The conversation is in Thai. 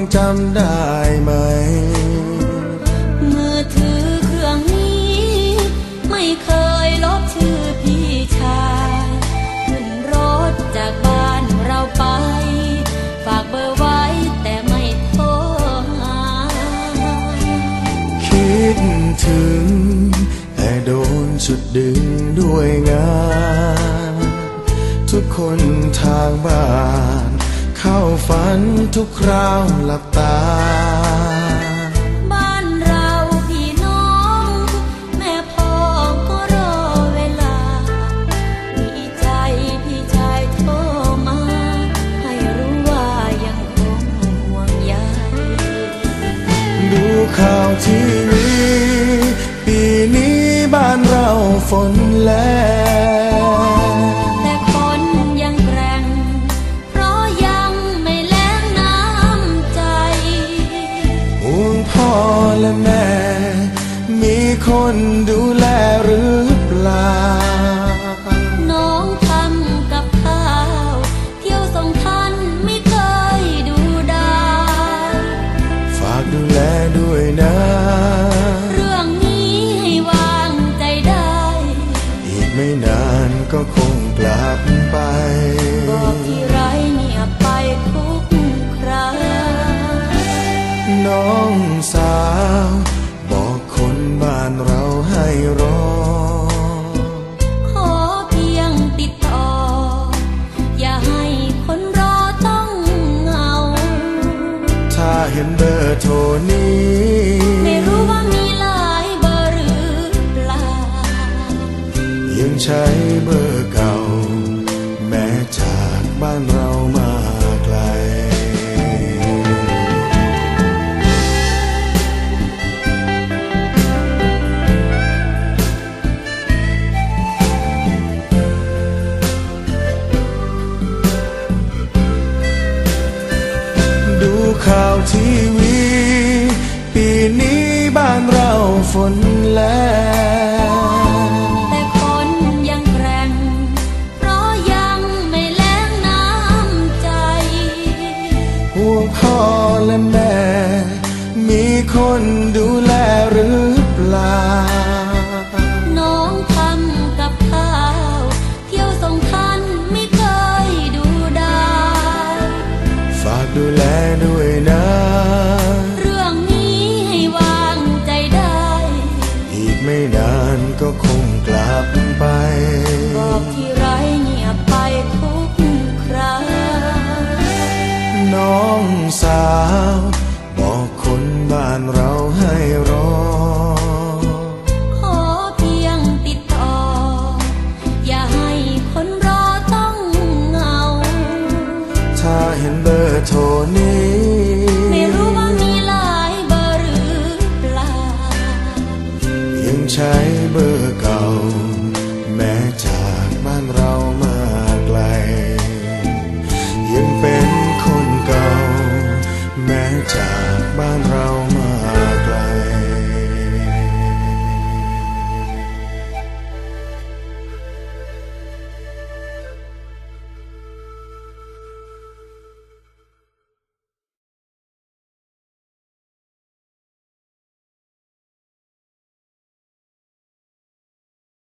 ยังจำได้ไหม มือถือเครื่องนี้ ไม่เคยลบชื่อพี่ชายขึ้นรถจากบ้านเราไป ฝากเบอร์ไว้แต่ไม่โทรหาคิดถึง แต่โดนชุดดึงด้วยงาน ทุกคนทางบ้าน เข้าฝันทุกคราวหลับตา บ้านเราพี่น้อง แม่พ่อก็รอเวลาดีใจพี่ชายโทรมา ให้รู้ว่ายังคงห่วงใยดูข่าวทีวีปีนี้บ้านเราฝนแลง คนดูแลหรือเปล่า น้องทำกับข้าว เที่ยวส่งท่านไม่เคยดูดายฝากดูแลด้วยนะ เรื่องนี้ให้วางใจได้ อีกไม่นานก็คงกลับไป บอกที่ไรเงียบไปทุกคราน้องสาว ถ้าเห็นเบอร์โทรนี้ ไม่รู้ว่ามีหลายเบอร์หรือเปล่า ยังใช้เบอร์เก่า แม้จากบ้านเรา ดูข่าวทีวี ปีนี้บ้านเราฝนแลงแต่คนยังแกร่ง เพราะยังไม่แล้งน้ำใจ ห่วงพ่อและแม่ มีคนดูแลหรือเปล่า ให้รอ ขอเพียงติดต่อ อย่าให้คนรอต้องเหงา ถ้าเห็นเบอร์โทรนี้ ไม่รู้ว่ามีหลายเบอร์หรือเปล่า ยังใช้เบอร์เก่า